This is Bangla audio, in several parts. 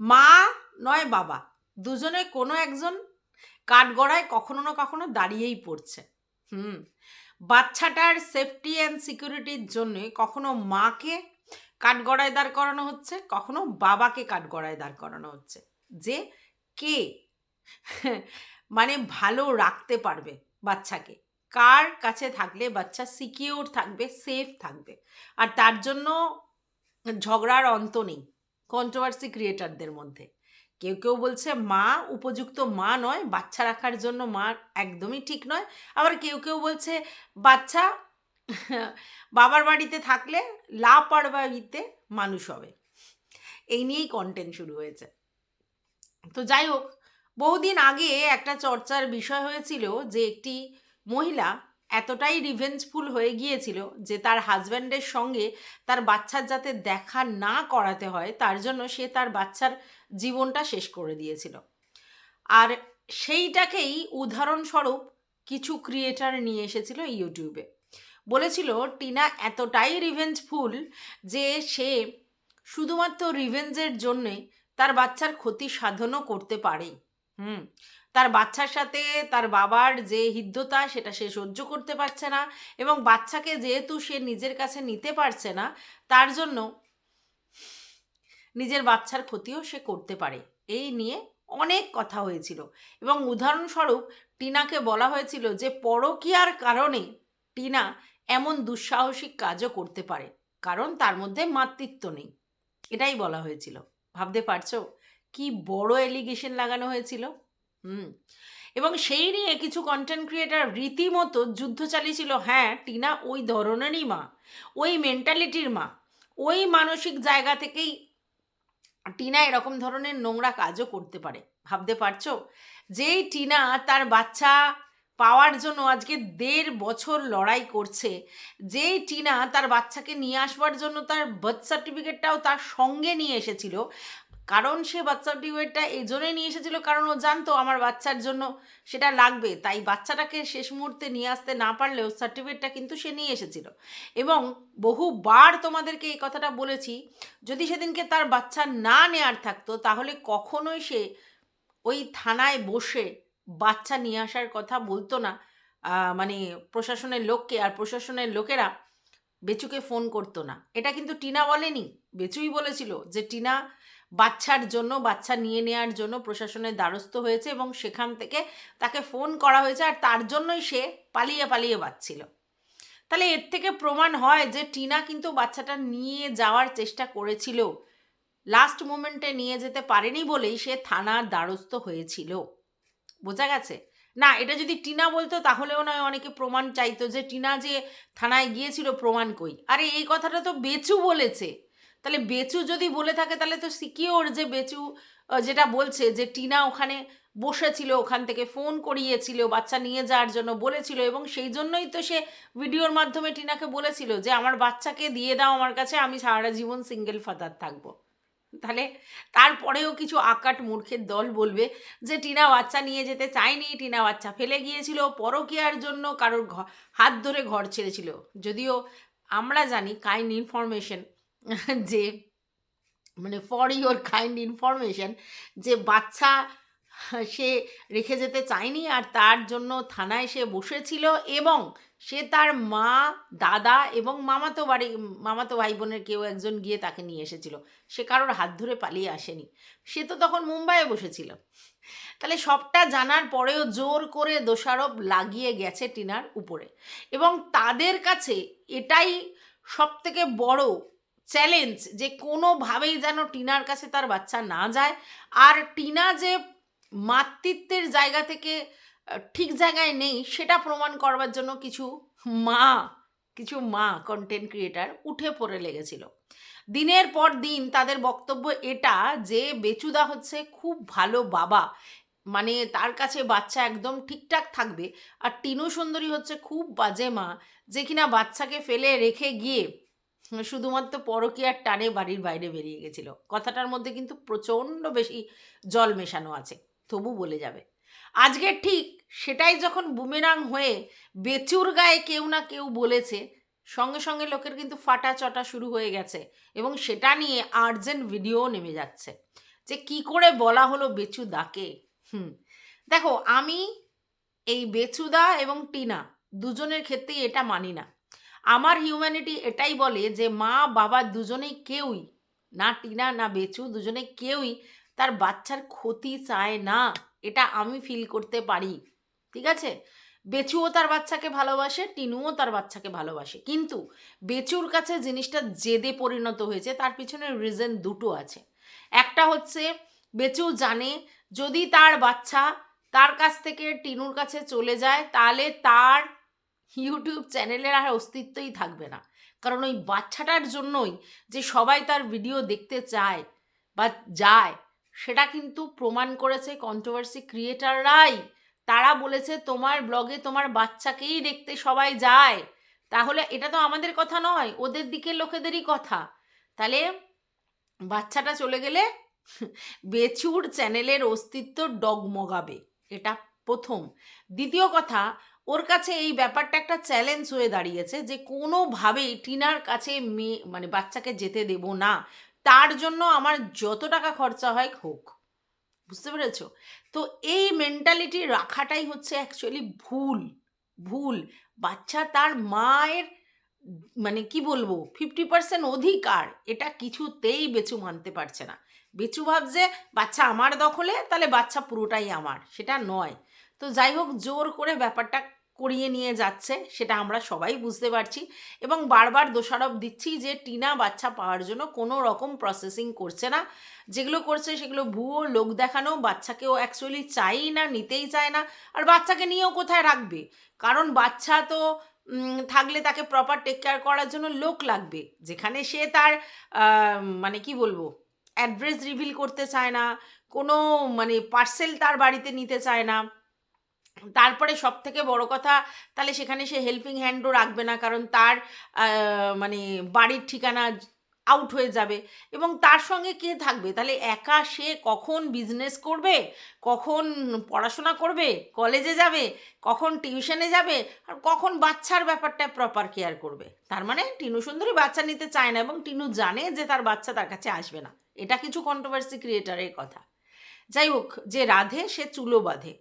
মা নয় বাবা, দুজনে কোনো একজন কাঠগড়ায় কখনো না কখনো দাঁড়িয়েই পড়ছে। হুম, বাচ্চাটার সেফটি অ্যান্ড সিকিউরিটির জন্য কখনো মাকে কাঠগড়ায় দাঁড় করানো হচ্ছে, কখনো বাবাকে কাঠগড়ায় দাঁড় করানো হচ্ছে। যে কে? মানে ভালো রাখতে পারবে বাচ্চাকে। কার কাছে থাকলে বাচ্চা সিকিউর থাকবে সেফ থাকবে। আর তার জন্য ঝগড়ার অন্ত নেই। কন্ট্রোভার্সি ক্রিয়েটারদের মধ্যে। কেউ কেউ বলছে মা উপযুক্ত মা নয়, বাচ্চা রাখার জন্য মা একদমই ঠিক নয়। আবার কেউ কেউ বলছে বাচ্চা বাবার বাড়িতে থাকলে লাপারবাহিতে মানুষ হবে। এই নিয়েই কন্টেন্ট শুরু হয়েছে। তো যাই হোক, বহুদিন আগে একটা চর্চার বিষয় হয়েছিল যে একটি মহিলা এতটাই রিভেঞ্জফুল হয়ে গিয়েছিল যে তার হাজব্যান্ডের সঙ্গে তার বাচ্চার যাতে দেখা না করাতে হয়, তার জন্য সে তার বাচ্চার জীবনটা শেষ করে দিয়েছিল। আর সেইটাকেই উদাহরণস্বরূপ কিছু ক্রিয়েটার নিয়ে এসেছিল ইউটিউবে বলেছিল, টিনা এতটাই রিভেঞ্জফুল যে সে শুধুমাত্র রিভেঞ্জের জন্যে তার বাচ্চার ক্ষতি সাধনও করতে পারে হুম। তার বাচ্চার সাথে তার বাবার যে হৃদ্যতা সেটা সে সহ্য করতে পারছে না এবং বাচ্চাকে যেহেতু সে নিজের কাছে নিতে পারছে না, তার জন্য নিজের বাচ্চার ক্ষতিও সে করতে পারে। এই নিয়ে অনেক কথা হয়েছিল এবং উদাহরণস্বরূপ টিনাকে বলা হয়েছিল যে, পরকীয়ার কারণে টিনা এমন দুঃসাহসিক কাজও করতে পারে, কারণ তার মধ্যে মাতৃত্ব নেই। এটাই বলা হয়েছিল। ভাবতে পারছ? কি বড় এলিগেশন লাগানো হয়েছিল? হুম। এবং সেই নিয়ে কিছু কন্টেন্ট ক্রিয়েটার রীতিমতো যুদ্ধ চালিয়েছিল হ্যাঁ টিনা ওই ধরনেরই মা, ওই মেন্টালিটির মা, ওই মানসিক জায়গা থেকেই টিনা এরকম ধরনের নোংরা কাজও করতে পারে। ভাবতে পারছ? যেই টিনা তার বাচ্চা পাওয়ার জন্য আজকে দেড় বছর লড়াই করছে, যেই টিনা তার বাচ্চাকে নিয়ে আসবার জন্য তার বার্থ সার্টিফিকেটটাও তার সঙ্গে নিয়ে এসেছিল কারণ সে বার্থ সার্টিফিকেটটা এই জন্যই নিয়ে এসেছিল কারণ ও জানতো আমার বাচ্চার জন্য সেটা লাগবে। তাই বাচ্চাটাকে শেষ মুহূর্তে নিয়ে আসতে না পারলেও সার্টিফিকেটটা কিন্তু সে নিয়ে এসেছিল। এবং বহুবার তোমাদেরকে এই কথাটা বলেছি, যদি সেদিনকে তার বাচ্চা না নেয়ার থাকতো, তাহলে কখনোই সে ওই থানায় বসে বাচ্চা নিয়ে আসার কথা বলতো না। মানে প্রশাসনের লোককে আর প্রশাসনের লোকেরা বেচুকে ফোন করতো না। এটা কিন্তু টিনা বলেনি। বেচুই বলেছিল যে, টিনা বাচ্চার জন্য, বাচ্চা নিয়ে নেওয়ার জন্য প্রশাসনের দ্বারস্থ হয়েছে এবং সেখান থেকে তাকে ফোন করা হয়েছে আর তার জন্যই সে পালিয়ে পালিয়ে বাচ্ছিল। তাহলে এর থেকে প্রমাণ হয় যে টিনা কিন্তু বাচ্চাটা নিয়ে যাওয়ার চেষ্টা করেছিল। লাস্ট মোমেন্টে নিয়ে যেতে পারেনি বলেই সে থানার দ্বারস্থ হয়েছিল। বোঝা গেছে? না, এটা যদি টিনা বলতো তাহলেও নয়, অনেকে প্রমাণ চাইতো যে টিনা যে থানায় গিয়েছিল, প্রমাণ কই? আরে এই কথাটা তো বেচু বলেছে। তাহলে বেচু যদি বলে থাকে, তাহলে তো সিকিওর যে বেচু যেটা বলছে যে টিনা ওখানে বসেছিল, ওখান থেকে ফোন করিয়েছিল, বাচ্চা নিয়ে যাওয়ার জন্য বলেছিল এবং সেই জন্যই তো সে ভিডিওর মাধ্যমে টিনাকে বলেছিল যে আমার বাচ্চাকে দিয়ে দাও আমার কাছে, আমি সারা জীবন সিঙ্গেল ফাদার থাকব। তাহলে তারপরেও কিছু আকাট মূর্খের দল বলবে যে টিনা বাচ্চা নিয়ে যেতে চায়নি, টিনা বাচ্চা ফেলে গিয়েছিল, পরকীয়ার জন্য কারোর হাত ধরে ঘর ছেড়েছিল। যদিও আমরা জানি কাইন্ড ইনফরমেশন যে মানে ফর ইওর কাইন্ড ইনফরমেশন যে বাচ্চা সে রেখে যেতে চায়নি আর তার জন্য থানায় সে বসেছিল এবং সে তার মা, দাদা এবং মামাতো বাড়ি, মামাতো ভাই বোনের কেউ একজন গিয়ে তাকে নিয়ে এসেছিল। সে কারোর হাত ধরে পালিয়ে আসেনি। সে তো তখন মুম্বাইয়ে বসেছিল। তাহলে সবটা জানার পরেও জোর করে দোষারোপ লাগিয়ে গেছে টিনার উপরে। এবং তাদের কাছে এটাই সব থেকে বড় চ্যালেঞ্জ যে কোনোভাবেই যেন টিনার কাছে তার বাচ্চা না যায়। আর টিনা যে মাতৃত্বের জায়গা থেকে ঠিক জায়গায় নেই, সেটা প্রমাণ করবার জন্য কিছু মা কিছু মা কন্টেন্ট ক্রিয়েটার উঠে পড়ে লেগেছিল। দিনের পর দিন তাদের বক্তব্য এটা যে বেচুদা হচ্ছে খুব ভালো বাবা। মানে তার কাছে বাচ্চা একদম ঠিকঠাক থাকবে। আর টিনু সুন্দরী হচ্ছে খুব বাজে মা, যে কিনা বাচ্চাকে ফেলে রেখে গিয়ে শুধুমাত্র পরকীয়ার টানে বাড়ির বাইরে বেরিয়ে গেছিল। কথাটার মধ্যে কিন্তু প্রচণ্ড বেশি জল মেশানো আছে, তবু বলে যাবে। আজকে ঠিক সেটাই যখন বুমেরাং হয়ে বেচুর গায়ে কেউ না কেউ বলেছে, সঙ্গে সঙ্গে লোকের কিন্তু ফাটা চটা শুরু হয়ে গেছে এবং সেটা নিয়ে আর্জেন্ট ভিডিও নেমে যাচ্ছে। যে কি করে বলা হলো বেচুদাকে হুম, দেখো আমি এই বেচুদা এবং টিনা দুজনের ক্ষেত্রেই এটা মানি না। আমার হিউম্যানিটি এটাই বলে যে মা, বাবা দুজনেই কেউই, না টিনা, না বেচু দুজনে কেউই তার বাচ্চার ক্ষতি চায় না। এটা আমি ফিল করতে পারি, ঠিক আছে? বেচুও তার বাচ্চাকে ভালোবাসে, টিনুও তার বাচ্চাকে ভালোবাসে। কিন্তু বেচুর কাছে জিনিসটা জেদে পরিণত হয়েছে, তার পিছনে রিজন দুটো আছে। একটা হচ্ছে, বেচু জানে যদি তার বাচ্চা তার কাছ থেকে টিনুর কাছে চলে যায়, তাহলে তার ইউটিউব চ্যানেলের আর অস্তিত্বই থাকবে না। কারণ ওই বাচ্চাটার জন্যই যে সবাই তার ভিডিও দেখতে চায় বা যায়, সেটা কিন্তু প্রমাণ করেছে কন্ট্রোভার্সি ক্রিয়েটাররাই তারা বলেছে, তোমার ব্লগে তোমার বাচ্চাকেই দেখতে সবাই যায়। তাহলে এটা তো আমাদের কথা নয়, ওদের দিকের লোকেদেরই কথা। তাহলে বাচ্চাটা চলে গেলে বেচুর চ্যানেলের অস্তিত্ব ডগমগাবে। এটা প্রথম। দ্বিতীয় কথা ওর কাছে এই ব্যাপারটা একটা চ্যালেঞ্জ হয়ে দাঁড়িয়েছে যে কোনোভাবেই টিনার কাছে মেয়ে মানে বাচ্চাকে যেতে দেব না। তার জন্য আমার যত টাকা খরচা হয়, হোক। বুঝতে পেরেছ? তো এই মেন্টালিটি রাখাটাই হচ্ছে অ্যাকচুয়ালি ভুল। ভুল। বাচ্চা তার মায়ের মানে কি বলব ফিফটি পার্সেন্ট অধিকার। এটা কিছুতেই বেচু মানতে পারছে না। বেচু ভাবছে, বাচ্চা আমার দখলে, তাহলে বাচ্চা পুরোটাই আমার। সেটা নয়। তো যাই হোক, জোর করে ব্যাপারটা করিয়ে নিয়ে যাচ্ছে, সেটা আমরা সবাই বুঝতে পারছি। এবং বারবার দোষারোপ দিচ্ছি যে টিনা বাচ্চা পাওয়ার জন্য কোনো রকম প্রসেসিং করছে না। যেগুলো করছে সেগুলো ভুয়ো লোক দেখানো, বাচ্চাকেও অ্যাকচুয়ালি চাই না, নিতেই চায় না। আর বাচ্চাকে নিয়েও কোথায় রাখবে? কারণ বাচ্চা তো থাকলে তাকে প্রপার টেক কেয়ার করার জন্য লোক লাগবে। যেখানে সে তার মানে কি বলব অ্যাড্রেস রিভিল করতে চায় না, কোনো মানে পার্সেল তার বাড়িতে নিতে চায় না। তারপরে সব থেকে বড় কথা, তাহলে সেখানে সে হেল্পিং হ্যান্ডও রাখবে না, কারণ তার মানে বাড়ির ঠিকানা আউট হয়ে যাবে। এবং তার সঙ্গে কে থাকবে? তাহলে একা সে কখন বিজনেস করবে? কখন পড়াশোনা করবে? কলেজে যাবে? কখন টিউশনে যাবে? আর কখন বাচ্চার ব্যাপারটা প্রপার কেয়ার করবে? তার মানে টিনু সুন্দরী বাচ্চা নিতে চায় না এবং টিনু জানে যে তার বাচ্চা তার কাছে আসবে না। এটা কিছু কন্ট্রোভার্সি ক্রিয়েটারের কথা। যাই হোক, যে রাধে সে চুলো বাঁধে।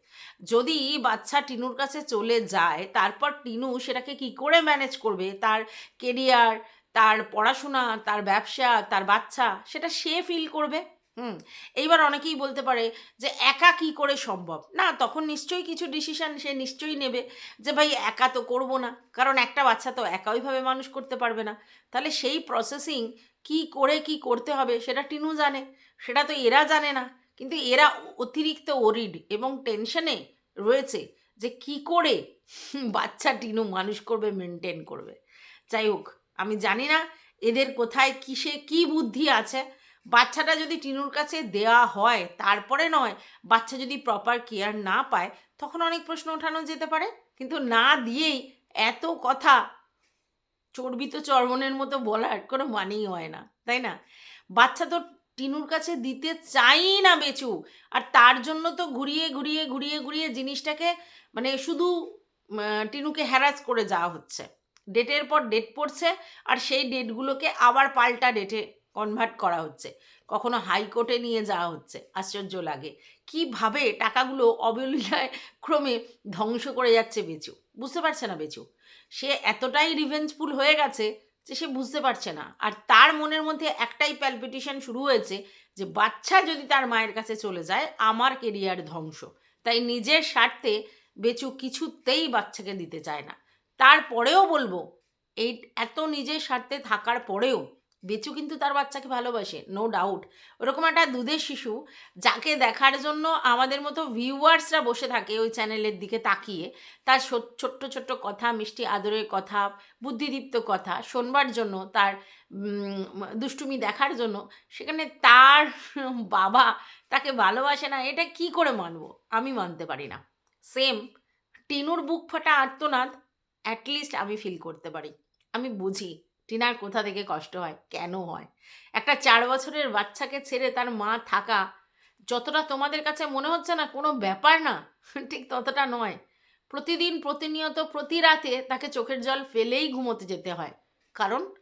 যদি বাচ্চা টিনুর কাছে চলে যায়, তারপর টিনু সেটাকে কি করে ম্যানেজ করবে? তার কেরিয়ার তার পড়াশোনা, তার ব্যবসা, তার বাচ্চা, সেটা সে ফিল করবে? হুম, এইবার অনেকেই বলতে পারে যে একা কি করে সম্ভব? না, তখন নিশ্চয়ই কিছু ডিসিশন সে নিশ্চয়ই নেবে যে ভাই একা তো করব না, কারণ একটা বাচ্চা তো একা ওইভাবে মানুষ করতে পারবে না। তাহলে সেই প্রসেসিং কি করে কি করতে হবে সেটা টিনু জানে, সেটা তো এরা জানে না। কিন্তু এরা অতিরিক্ত ওরিড এবং টেনশনে রয়েছে যে কি করে বাচ্চা টিনু মানুষ করবে মেনটেন করবে। যাই হোক, আমি জানি না এদের কোথায় কিসে কি বুদ্ধি আছে। বাচ্চাটা যদি টিনুর কাছে দেওয়া হয়, তারপরে নয়, বাচ্চা যদি প্রপার কেয়ার না পায়, তখন অনেক প্রশ্ন ওঠানো যেতে পারে। কিন্তু না দিয়েই এত কথা চর্বিত চর্বণের মতো বলার কোনো মানেই হয় না, তাই না? বাচ্চা তো টিনুর কাছে দিতে চাই না বেচু। আর তার জন্য তো ঘুরিয়ে ঘুরিয়ে ঘুরিয়ে ঘুরিয়ে জিনিসটাকে মানে শুধু টিনুকে হ্যারাস করে যাওয়া হচ্ছে। ডেটের পর ডেট পড়ছে, আর সেই ডেটগুলোকে আবার পাল্টা ডেটে কনভার্ট করা হচ্ছে। কখনো হাইকোর্টে নিয়ে যাওয়া হচ্ছে, আশ্চর্য লাগে। কীভাবে টাকাগুলো অবলীলায় ক্রমে ধ্বংস করে যাচ্ছে বেচু? বুঝতে পারছে না বেচু? সে এতটাই রিভেঞ্জফুল হয়ে গেছে যে সে বুঝতে পারছে না। আর তার মনের মধ্যে একটাই প্যালপিটেশন শুরু হয়েছে যে বাচ্চা যদি তার মায়ের কাছে চলে যায়, আমার কেরিয়ার ধ্বংস। তাই নিজের স্বার্থে বেচু কিছুতেই বাচ্চাকে দিতে চায় না। তারপরেও বলব, এই এত নিজের স্বার্থে থাকার পরেও বেচু কিন্তু তার বাচ্চাকে ভালোবাসে নো ডাউট ওরকম একটা দুধের শিশু যাকে দেখার জন্য আমাদের মতো ভিউয়ার্সরা বসে থাকে ওই চ্যানেলের দিকে তাকিয়ে, তার ছোট্ট ছোট্ট কথা, মিষ্টি আদরের কথা, বুদ্ধিদীপ্ত কথা শোনবার জন্য, তার দুষ্টুমি দেখার জন্য, সেখানে তার বাবা তাকে ভালোবাসে না, এটা কি করে মানবো? আমি মানতে পারি না। সেম টিনুর বুক ফাটা আর্তনাদ অ্যাটলিস্ট আমি ফিল করতে পারি। আমি বুঝি। টিনার কোথা থেকে কষ্ট হয়? কেন হয়? একটা চার বছরের বাচ্চাকে ছেড়ে তার মা থাকা যতটা তোমাদের কাছে মনে হচ্ছে না, কোনো ব্যাপার না। ঠিক ততটা নয়। প্রতিদিন, প্রতিনিয়ত, প্রতি রাতে তাকে চোখের জল ফেলেই ঘুমোতে যেতে হয়। কারণ,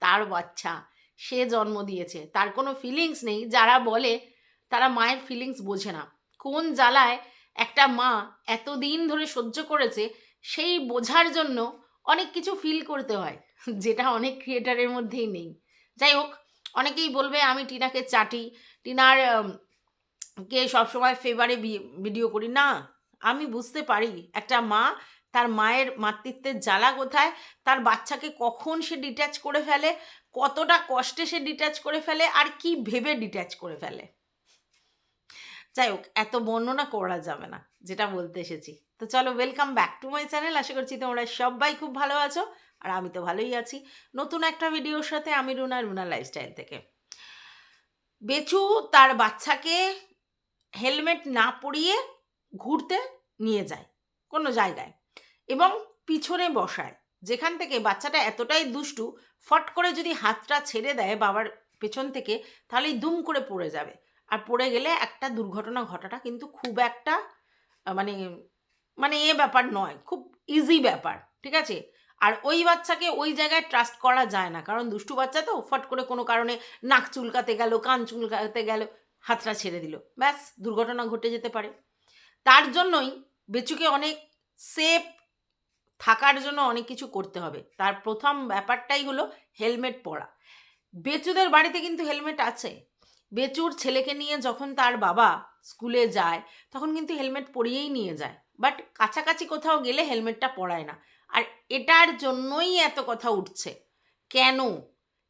তার বাচ্চা, সে জন্ম দিয়েছে। তার কোনো ফিলিংস নেই। যারা বলে, তারা মায়ের ফিলিংস বোঝে না। কোন জ্বালায় একটা মা এতদিন ধরে সহ্য করেছে, সেই বোঝার জন্য অনেক কিছু ফিল করতে হয়, যেটা অনেক ক্রিয়েটারের মধ্যেই নেই। যাই হোক, অনেকেই বলবে আমি টিনাকে চাটি। টিনার কে সবসময় ফেভারে ভিডিও করি। না, আমি বুঝতে পারি একটা মা, তার মায়ের মাতৃত্বের জ্বালা কোথায়, তার বাচ্চাকে কখন সে ডিট্যাচ করে ফেলে, কতটা কষ্টে সে ডিট্যাচ করে ফেলে, আর কি ভেবে ডিট্যাচ করে ফেলে। যাই হোক, এত বর্ণনা করা যাবে না, যেটা বলতে এসেছি। তো চলো welcome back to my channel আশা করছি তোমরা সবাই খুব ভালো আছো, আর আমি তো ভালোই আছি। নতুন একটা ভিডিওর সাথে আমি রুনা রুনা লাইফস্টাইল থেকে। বেচু তার বাচ্চাকে হেলমেট না পরিয়ে ঘুরতে নিয়ে যায়, কোনো জায়গায়। এবং পিছনে বসায়, যেখান থেকে বাচ্চাটা এতটাই দুষ্টু, ফট করে যদি হাতটা ছেড়ে দেয় বাবার পেছন থেকে, তাহলেই দুম করে পড়ে যাবে। আর পড়ে গেলে একটা দুর্ঘটনা ঘটাটা কিন্তু খুব একটা মানে মানে এ ব্যাপার নয়, খুব ইজি ব্যাপার, ঠিক আছে? আর ওই বাচ্চাকে ওই জায়গায় ট্রাস্ট করা যায় না, কারণ দুষ্টু বাচ্চা তো, ফট করে কোনো কারণে নাক চুলকাতে গেল, কান চুলকাতে গেল, হাতটা ছেড়ে দিল, ব্যাস, দুর্ঘটনা ঘটে যেতে পারে। তার জন্যই বেচুকে অনেক সেফ থাকার জন্য অনেক কিছু করতে হবে। তার প্রথম ব্যাপারটাই হলো হেলমেট পরা। বেচুদের বাড়িতে কিন্তু হেলমেট আছে। বেচুর ছেলেকে নিয়ে যখন তার বাবা স্কুলে যায়, তখন কিন্তু হেলমেট পরিয়েই নিয়ে যায়। বাট কাছাকাছি কোথাও গেলে হেলমেটটা পরায় না। আর এটার জন্যই এত কথা উঠছে। কেন?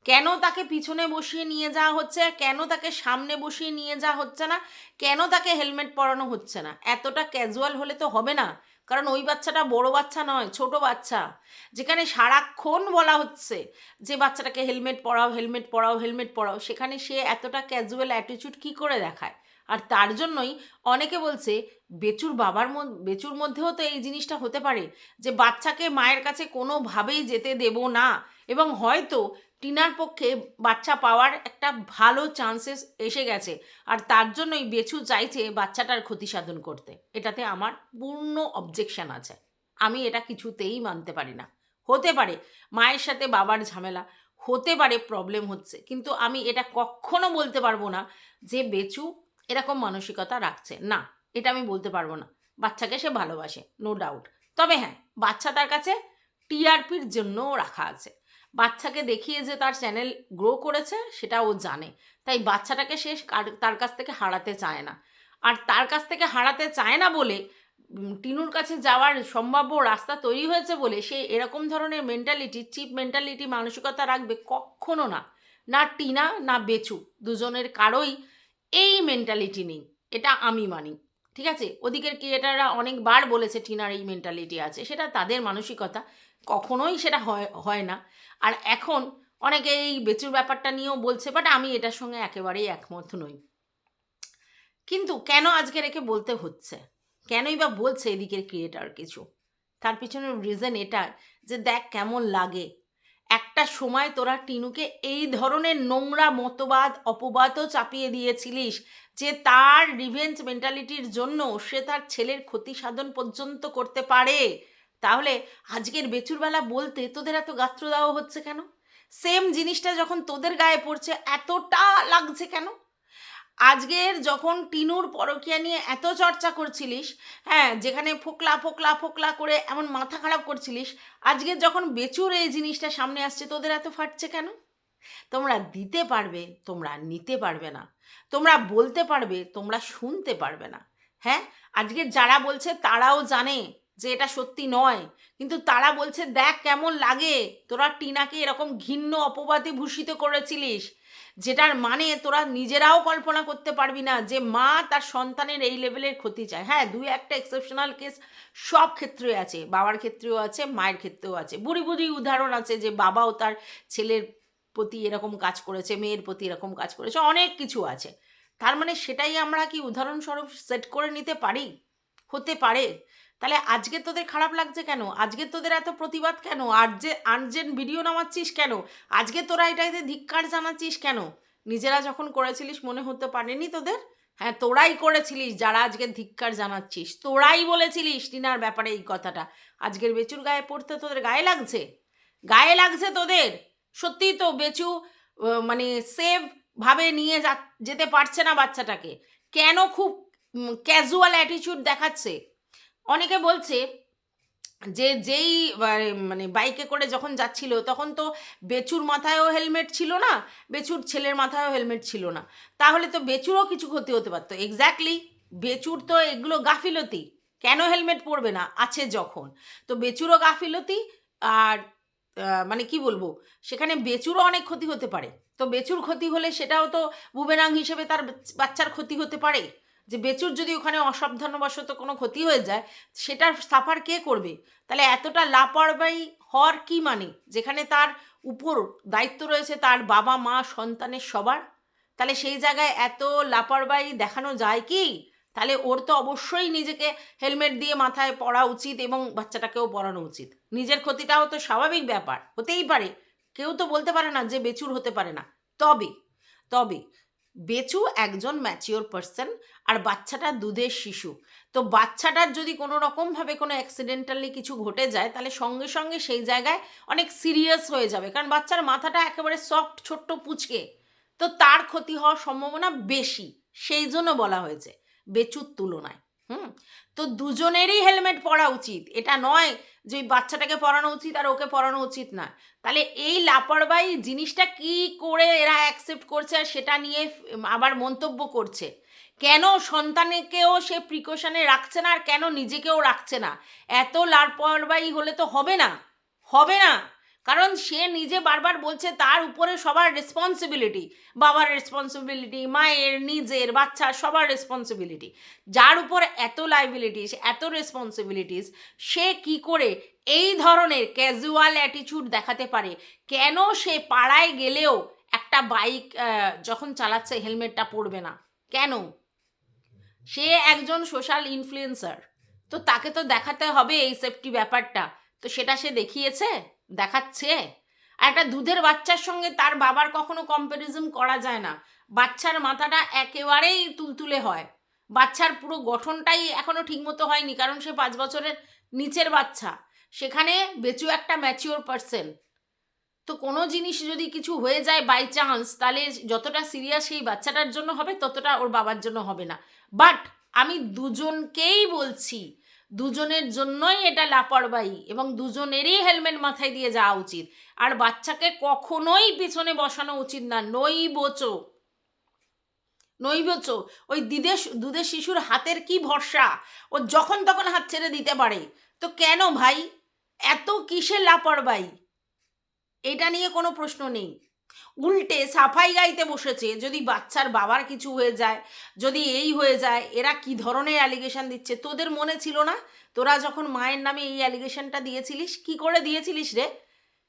কেন তাকে পিছনে বসিয়ে নিয়ে যাওয়া হচ্ছে? কেন তাকে সামনে বসিয়ে নিয়ে যাওয়া হচ্ছে না? কেন তাকে হেলমেট পরানো হচ্ছে না? এতটা ক্যাজুয়াল হলে তো হবে না। কারণ ওই বাচ্চাটা বড় বাচ্চা নয়, ছোট বাচ্চা। যেখানে সারাক্ষণ বলা হচ্ছে যে, বাচ্চাটাকে হেলমেট পরাও হেলমেট পরাও হেলমেট পরাও। সেখানে সে এতটা ক্যাজুয়াল অ্যাটিটিউড কী করে দেখায়? আর তার জন্যই অনেকে বলছে, বেচুর বাবার বেচুর মধ্যেও তো এই জিনিসটা হতে পারে যে বাচ্চাকে মায়ের কাছে কোনোভাবেই যেতে দেব না। এবং হয়তো টিনার পক্ষে বাচ্চা পাওয়ার একটা ভালো চান্সেস এসে গেছে। আর তার জন্যই বেচু চাইছে বাচ্চাটার ক্ষতি সাধন করতে। এটাতে আমার পূর্ণ অবজেকশন আছে। আমি এটা কিছুতেই মানতে পারি না। হতে পারে মায়ের সাথে বাবার ঝামেলা, হতে পারে প্রবলেম হচ্ছে। কিন্তু আমি এটা কখনো বলতে পারব না যে বেচু এরকম মানসিকতা রাখছে। না, এটা আমি বলতে পারব না। বাচ্চাকে সে ভালোবাসে নো ডাউট তবে হ্যাঁ বাচ্চা তার কাছে টিআরপির জন্যও রাখা আছে। বাচ্চাকে দেখিয়ে যে তার চ্যানেল গ্রো করেছে, সেটা ও জানে। তাই বাচ্চাটাকে সে তার কাছ থেকে হারাতে চায় না। আর তার কাছ থেকে হারাতে চায় না বলে টিনুর কাছে যাওয়ার সম্ভাব্য রাস্তা তৈরি হয়েছে বলে সে এরকম ধরনের মেন্টালিটি চিপ মেন্টালিটি মানসিকতা রাখবে কখনো না। না টিনা, না বেচু। দুজনের কারোই এই মেন্টালিটি নেই। এটা আমি মানি, ঠিক আছে? ওদিকের ক্রিয়েটাররা অনেকবার বলেছে, টিনার এই মেন্টালিটি আছে। সেটা তাদের মানসিকতা, কখনোই সেটা হয় হয় না। আর এখন অনেকে এই বেচুর ব্যাপারটা নিয়েও বলছে বাট আমি এটার সঙ্গে একেবারেই একমত নই। কিন্তু কেন আজকে রেখে বলতে হচ্ছে? কেনই বা বলছে এদিকের ক্রিয়েটার কিছু? তার পিছনের রিজন এটা যে দেখ কেমন লাগে। একটা সময় তোরা টিনুকে এই ধরনের নোংরা মতবাদ, অপবাদও চাপিয়ে দিয়েছিলিস যে তার রিভেঞ্জ মেন্টালিটির জন্য সে তার ছেলের ক্ষতি সাধন পর্যন্ত করতে পারে। তাহলে আজকের বেচুরবেলা বলতে তোদের এত গাত্র দেওয়া হচ্ছে কেন? সেম জিনিসটা যখন তোদের গায়ে পড়ছে, এতটা লাগছে কেন? আজকের যখন টিনুর পরকিয়া নিয়ে এত চর্চা করছিলিস হ্যাঁ যেখানে ফোকলা ফোকলা ফোকলা করে এমন মাথা খারাপ করছিলিস আজকের যখন বেচুর এই জিনিসটা সামনে আসছে, তোদের এত ফাটছে কেন? তোমরা দিতে পারবে, তোমরা নিতে পারবে না। তোমরা বলতে পারবে, তোমরা শুনতে পারবে না। হ্যাঁ আজকের যারা বলছে তারাও জানে যে এটা সত্যি নয়। কিন্তু তারা বলছে, দেখ কেমন লাগে, তোরা টিনাকে এরকম ঘিন্ন অপবাদে ভূষিত করেছিলিস, যেটার মানে তোরা নিজেরাও কল্পনা করতে পারবি না যে মা তার সন্তানের এই লেভেলের ক্ষতি চায়। হ্যাঁ দুই একটা এক্সেপশনাল কেস সব ক্ষেত্রে আছে, বাবার ক্ষেত্রেও আছে, মায়ের ক্ষেত্রেও আছে। বুড়ি বুড়ি উদাহরণ আছে যে বাবাও তার ছেলের প্রতি এরকম কাজ করেছে, মেয়ের প্রতি এরকম কাজ করেছে, অনেক কিছু আছে। তার মানে সেটাই আমরা কি উদাহরণস্বরূপ সেট করে নিতে পারি? হতে পারে। তাহলে আজকে তোদের খারাপ লাগছে কেন? আজকে তোদের এত প্রতিবাদ কেন? আর যে আর্জেন্ট ভিডিও নামাচ্ছিস কেন? আজকে তোরা এটাতে ধিক্কার জানাচ্ছিস কেন? নিজেরা যখন করেছিলিস মনে হতে পারেনি তোদের? হ্যাঁ তোরাই করেছিলিস যারা আজকে ধিক্কার জানাচ্ছিস। তোরাই বলেছিলিস টিনার ব্যাপারে এই কথাটা। আজকের বেচুর গায়ে পড়তে তোদের গায়ে লাগছে? গায়ে লাগছে তোদের? সত্যিই তো বেচু মানে সেভ ভাবে নিয়ে যা, যেতে পারছে না বাচ্চাটাকে। কেন খুব ক্যাজুয়াল অ্যাটিটিউড দেখাচ্ছে? অনেকে বলছে যে যেই মানে বাইকে করে যখন যাচ্ছিল, তখন তো বেচুর মাথায়ও হেলমেট ছিল না, বেচুর ছেলের মাথায়ও হেলমেট ছিল না। তাহলে তো বেচুরও কিছু ক্ষতি হতে পারতো। এক্স্যাক্টলি বেচুর তো এগুলো গাফিলতি। কেন হেলমেট পরবে না? আছে যখন। তো বেচুরও গাফিলতি আর মানে কি বলব, সেখানে বেচুরও অনেক ক্ষতি হতে পারে। তো বেচুর ক্ষতি হলে সেটাও তো বুবেরাং হিসেবে তার বাচ- বাচ্চার ক্ষতি হতে পারে। যে বেচুর যদি ওখানে অসাবধানবশত কোনো ক্ষতি হয়ে যায়, সেটার সাফার কে করবে? তাহলে এতটা লাপরবাহী হওয়ার কি মানে? যেখানে তার উপর দায়িত্ব রয়েছে তার বাবা, মা, সন্তানের সবার? তাহলে সেই জায়গায় এত লাপরবাহী দেখানো যায় কি? তাহলে ওর তো অবশ্যই নিজেকে হেলমেট দিয়ে মাথায় পরা উচিত এবং বাচ্চাটাকেও পরানো উচিত। নিজের ক্ষতিটাও তো স্বাভাবিক ব্যাপার, হতেই পারে। কেউ তো বলতে পারে না যে বেচুর হতে পারে না। তবে তবে বেচু একজন ম্যাচিওর পার্সন আর বাচ্চাটা দুধের শিশু। তো বাচ্চাটার যদি কোনো রকমভাবে কোনো অ্যাক্সিডেন্টালি কিছু ঘটে যায়, তাহলে সঙ্গে সঙ্গে সেই জায়গায় অনেক সিরিয়াস হয়ে যাবে। কারণ বাচ্চার মাথাটা একেবারে সফট ছোট্ট, পুচকে। তো তার ক্ষতি হওয়ার সম্ভাবনা বেশি। সেই জন্য বলা হয়েছে, বেচুর তুলনায়। হুম? তো দুজনেরই হেলমেট পরা উচিত। এটা নয় যে বাচ্চাটাকে পড়ানো উচিত আর ওকে পড়ানো উচিত না। তাহলে এই লাপরবাহী জিনিসটা কি করে এরা অ্যাকসেপ্ট করছে আর সেটা নিয়ে আবার মন্তব্য করছে? কেন সন্তানকেও সে প্রিকশনে রাখছে না আর কেন নিজেকেও রাখছে না? এত লাপরবাহী হলে তো হবে না। হবে না। কারণ সে নিজে বারবার বলছে তার উপরে সবার রেসপন্সিবিলিটি বাবার রেসপন্সিবিলিটি মায়ের, নিজের, বাচ্চার সবার রেসপন্সিবিলিটি যার উপর এত লাইবিলিটিস এত রেসপন্সিবিলিটিস সে কি করে এই ধরনের ক্যাজুয়াল অ্যাটিটিউড দেখাতে পারে? কেন সে পাড়ায় গেলেও একটা বাইক যখন চালাচ্ছে হেলমেটটা পরবে না? কেন? সে একজন সোশ্যাল ইনফ্লুয়েন্সার তো তাকে তো দেখাতে হবে এই সেফটি ব্যাপারটা। তো সেটা সে দেখিয়েছে? দেখাচ্ছে? আর একটা দুধের বাচ্চার সঙ্গে তার বাবার কখনো কম্প্যারিজন করা যায় না। বাচ্চার মাথাটা একেবারেই তুলতুলে হয়। বাচ্চার পুরো গঠনটাই এখনও ঠিকমতো হয়নি, কারণ সে পাঁচ বছরের নিচের বাচ্চা। সেখানে বেচু একটা ম্যাচিওর পার্সন তো কোনো জিনিস যদি কিছু হয়ে যায় বাই চান্স তাহলে যতটা সিরিয়াস সেই বাচ্চাটার জন্য হবে, ততটা ওর বাবার জন্য হবে না। বাট আমি দুজনকেই বলছি দুজনের জন্যই এটা লাপরবাহী এবং দুজনেরই হেলমেট মাথায় দিয়ে যাওয়া উচিত। আর বাচ্চাকে কখনোই পিছনে বসানো উচিত না। নই বোচো নইবচ। ওই দিদের দুধের শিশুর হাতের কি ভরসা? ও যখন তখন হাত ছেড়ে দিতে পারে। তো কেন ভাই? এত কিসের লাপরবাহী? এটা নিয়ে কোনো প্রশ্ন নেই। উল্টে সাফাই গাইতে বসেছে, যদি বাচ্চার বাবার কিছু হয়ে যায়, যদি এই হয়ে যায়, এরা কি ধরনের অ্যালিগেশন দিচ্ছে? তোদের মনে ছিল না? তোরা যখন মায়ের নামে এই অ্যালিগেশনটা দিয়েছিলিস, কি করে দিয়েছিলিস রে?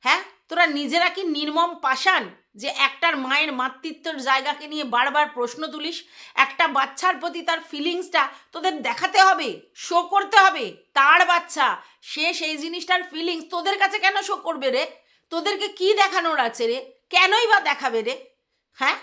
হ্যাঁ? তোরা নিজেরা কি নির্মম পাষাণ যে একটার মায়ের মাতৃত্বর জায়গাকে নিয়ে বারবার প্রশ্ন তুলিস? একটা বাচ্চার প্রতি তার ফিলিংসটা তোদের দেখাতে হবে শো করতে হবে। তার বাচ্চা, সে সেই জিনিসটার ফিলিংস তোদের কাছে কেন শো করবে রে? তোদেরকে কি দেখানোর আছে রে? কেনই বা দেখাবে রে? হ্যাঁ?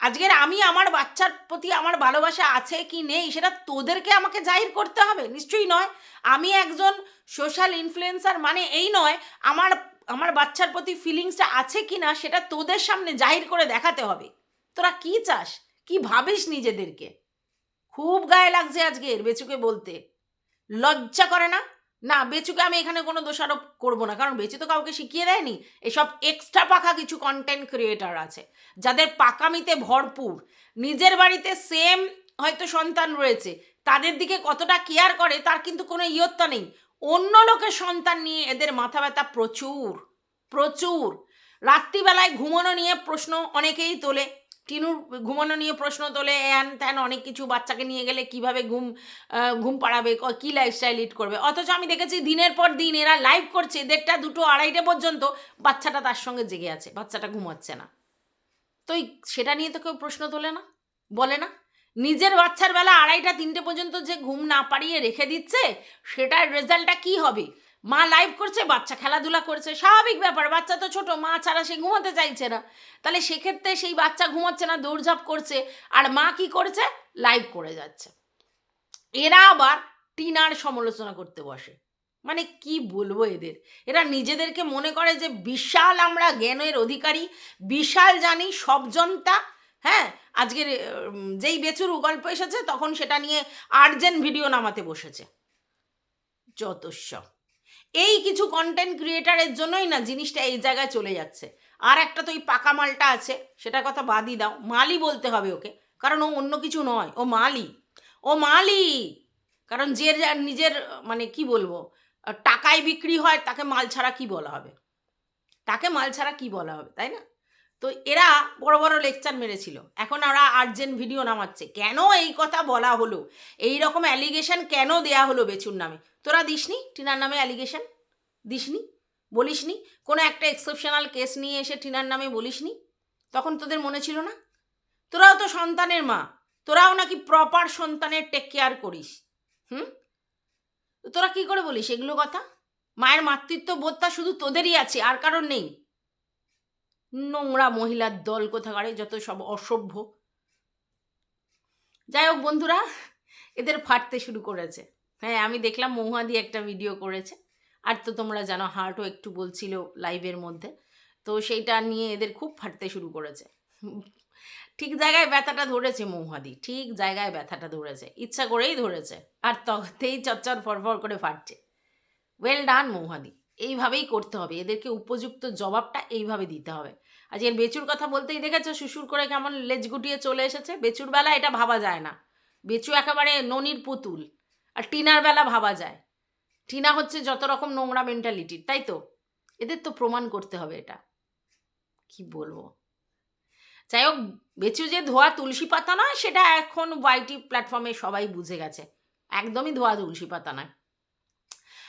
আজকের আমি আমার বাচ্চার প্রতি আমার ভালোবাসা আছে কি নেই, সেটা তোদেরকে আমাকে জাহির করতে হবে? নিশ্চয়ই নয়। আমি একজন সোশ্যাল ইনফ্লুয়েন্সার মানে এই নয়, আমার আমার বাচ্চার প্রতি ফিলিংসটা আছে কি না সেটা তোদের সামনে জাহির করে দেখাতে হবে। তোরা কি চাস? কি ভাবিস নিজেদেরকে? খুব গায়ে লাগছে আজকের বেচুকে বলতে। লজ্জা করে না? না, বেচুকে আমি এখানে কোনো দোষারোপ করব না, কারণ বেচু তো কাউকে শিখিয়ে দেয়নি। এসব এক্সট্রা পাকা কিছু কন্টেন্ট ক্রিয়েটার আছে, যাদের পাকামিতে ভরপুর। নিজের বাড়িতে সেম হয়তো সন্তান রয়েছে, তাদের দিকে কতটা কেয়ার করে, তার কিন্তু কোনো ইয়ত্তা নেই। অন্য লোকের সন্তান নিয়ে এদের মাথা ব্যথা প্রচুর প্রচুর। রাত্রিবেলায় ঘুমানো নিয়ে প্রশ্ন অনেকেই তোলে। টিনুর ঘুমানো নিয়ে প্রশ্ন তোলে অ্যান ত্যান অনেক কিছু বাচ্চাকে নিয়ে গেলে কীভাবে ঘুম ঘুম পাড়াবে, ক- লাইফস্টাইল লিড করবে? অথচ আমি দেখেছি দিনের পর দিন এরা লাইভ করছে দেড়টা, দুটো, আড়াইটা পর্যন্ত বাচ্চাটা তার সঙ্গে জেগে আছে, বাচ্চাটা ঘুমাচ্ছে না। তো সেটা নিয়ে তো কেউ প্রশ্ন তোলে না, বলে না। নিজের বাচ্চার বেলা আড়াইটা, তিনটে পর্যন্ত যে ঘুম না পাড়িয়ে রেখে দিচ্ছে, সেটার রেজাল্টটা কি হবে? মা লাইভ করছে, বাচ্চা খেলাধুলা করছে, স্বাভাবিক ব্যাপার, বাচ্চা তো ছোট, মা ছাড়া সে ঘুমাতে চাইছে না। তাহলে সেক্ষেত্রে সেই বাচ্চা ঘুমাচ্ছে না, দৌড়ঝাঁপ করছে, আর মা কি করছে? লাইভ করে যাচ্ছে। এরা আবার টিনার সমালোচনা করতে বসে। মানে কি বলব এদের? এরা নিজেদেরকে মনে করে যে বিশাল আমরা জ্ঞানের অধিকারী, বিশাল জানি সব জনতা হ্যাঁ? আজকের যেই বেচুর গল্প এসেছে, তখন সেটা নিয়ে আর্জেন্ট ভিডিও নামাতে বসেছে। যতস্ব এই কিছু কন্টেন্ট ক্রিয়েটারের জন্যই না জিনিসটা এই জায়গায় চলে যাচ্ছে। আর একটা তো ওই পাকা মালটা আছে, সেটার কথা বাদই দাও। মালই বলতে হবে ওকে, কারণ ও অন্য কিছু নয়, ও মালই। ও মালই! কারণ যে নিজের মানে কি বলব, টাকায় বিক্রি হয়, তাকে মাল ছাড়া কি বলা হবে? তাকে মাল ছাড়া কি বলা হবে, তাই না? তো এরা বড় বড় লেকচার মেরেছিল। এখন ওরা আর্জেন্ট ভিডিও নামাচ্ছে। কেন এই কথা বলা হলো? এই রকম অ্যালিগেশন কেন দেয়া হলো বেচুর নামে? তোরা দিসনি টিনার নামে অ্যালিগেশন দিসনি? বলিসনি? কোনো একটা এক্সেপশনাল কেস নিয়ে এসে টিনার নামে বলিসনি? তখন তোদের মনে ছিল না? তোরাও তো সন্তানের মা। তোরাও নাকি প্রপার সন্তানের টেক কেয়ার করিস। হুম? তোরা কি করে বলিস এগুলো কথা? মায়ের মাতৃত্ব বোধটা শুধু তোদেরই আছে, আর কারণ নেই। নোংরা মহিলার দল কোথাকারে, যত সব অসভ্য। যাই হোক বন্ধুরা, এদের ফাটতে শুরু করেছে। হ্যাঁ আমি দেখলাম মহুয়াদি একটা ভিডিও করেছে। আর তো তোমরা জানো, হার্টও একটু বলছিল লাইভের মধ্যে। তো সেইটা নিয়ে এদের খুব ফাটতে শুরু করেছে। ঠিক জায়গায় ব্যথাটা ধরেছে মৌহাদি ঠিক জায়গায় ব্যথাটা ধরেছে। ইচ্ছা করেই ধরেছে। আর তখতেই চচ্চর ফরফর করে ফাটছে। ওয়েল ডান মৌহাদি এইভাবেই করতে হবে। এদেরকে উপযুক্ত জবাবটা এইভাবে দিতে হবে। আজকের বেচুর কথা বলতেই দেখেছ শ্বশুর করে কেমন লেজ গুটিয়ে চলে এসেছে। বেচুর বেলা এটা ভাবা যায় না। বেচু একেবারে ননির পুতুল। আর টিনার বেলা ভাবা যায়। টিনা হচ্ছে যত রকম নোংরা মেন্টালিটির তাই তো? এদের তো প্রমাণ করতে হবে এটা। কি বলব? যাই হোক, বেচু যে ধোয়া তুলসী পাতা নয়, সেটা এখন ওয়াইটি প্ল্যাটফর্মে সবাই বুঝে গেছে। একদমই ধোয়া তুলসী পাতা নয়।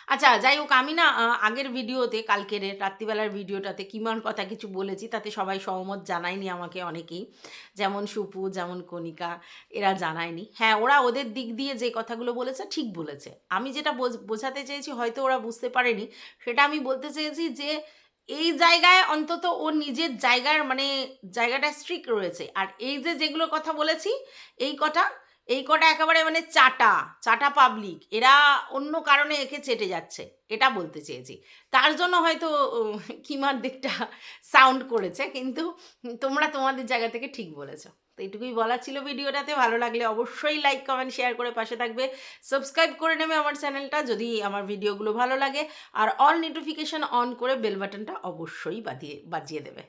আচ্ছা যাই হোক, আমি না আগের ভিডিওতে, কালকের রাত্রিবেলার ভিডিওটাতে কিমান কথা কিছু বলেছি, তাতে সবাই সহমত জানায়নি আমাকে অনেকেই। যেমন সুপু, যেমন কণিকা, এরা জানায়নি। হ্যাঁ ওরা ওদের দিক দিয়ে যে কথাগুলো বলেছে, ঠিক বলেছে। আমি যেটা বোঝ- বোঝাতে চেয়েছি, হয়তো ওরা বুঝতে পারেনি, সেটা আমি বলতে চেয়েছি যে, এই জায়গায় অন্তত ও নিজের জায়গার মানে জায়গাটা স্ট্রিক রয়েছে। আর এই যে যেগুলো কথা বলেছি, এই কটা এই কটা একেবারে মানে চাটা চাটা পাবলিক এরা অন্য কারণে একে চেটে যাচ্ছে, এটা বলতে চেয়েছি। তার জন্য হয়তো কিমার দিকটা সাউন্ড করেছে, কিন্তু তোমরা তোমাদের জায়গা থেকে ঠিক বলেছ। তো এইটুকুই বলা ছিল ভিডিওটাতে, ভালো লাগলে অবশ্যই লাইক কমেন্ট শেয়ার করে পাশে থাকবে। সাবস্ক্রাইব করে নেবে আমার চ্যানেলটা যদি আমার ভিডিওগুলো ভালো লাগে। আর অল নোটিফিকেশন অন করে বেল বাটনটা অবশ্যই বাজিয়ে বাজিয়ে দেবে।